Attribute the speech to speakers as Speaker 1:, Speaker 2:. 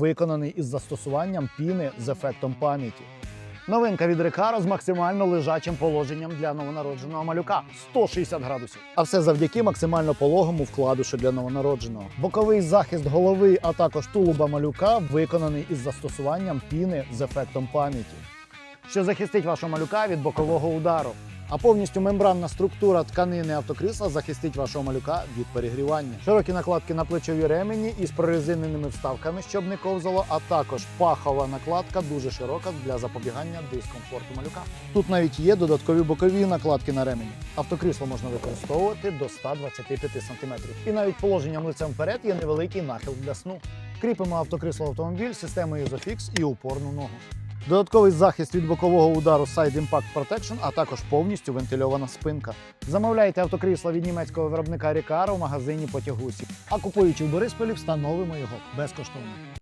Speaker 1: виконаний із застосуванням піни з ефектом пам'яті. Новинка від Recaro з максимально лежачим положенням для новонародженого малюка 160 градусів. А все завдяки максимально пологому вкладушу для новонародженого. Боковий захист голови, а також тулуба малюка виконаний із застосуванням піни з ефектом пам'яті, що захистить вашого малюка від бокового удару. А повністю мембранна структура тканини автокрісла захистить вашого малюка від перегрівання. Широкі накладки на плечові ремені із прорезиненими вставками, щоб не ковзало, а також пахова накладка дуже широка для запобігання дискомфорту малюка. Тут навіть є додаткові бокові накладки на ремені. Автокрісло можна використовувати до 125 см. І навіть положенням лицем вперед є невеликий нахил для сну. Кріпимо автокрісло автомобіль системою Isofix і упорну ногу. Додатковий захист від бокового удару Side Impact Protection, а також повністю вентильована спинка. Замовляйте автокрісла від німецького виробника Recaro в магазині Потягусі. А купуючи в Борисполі, встановимо його безкоштовно.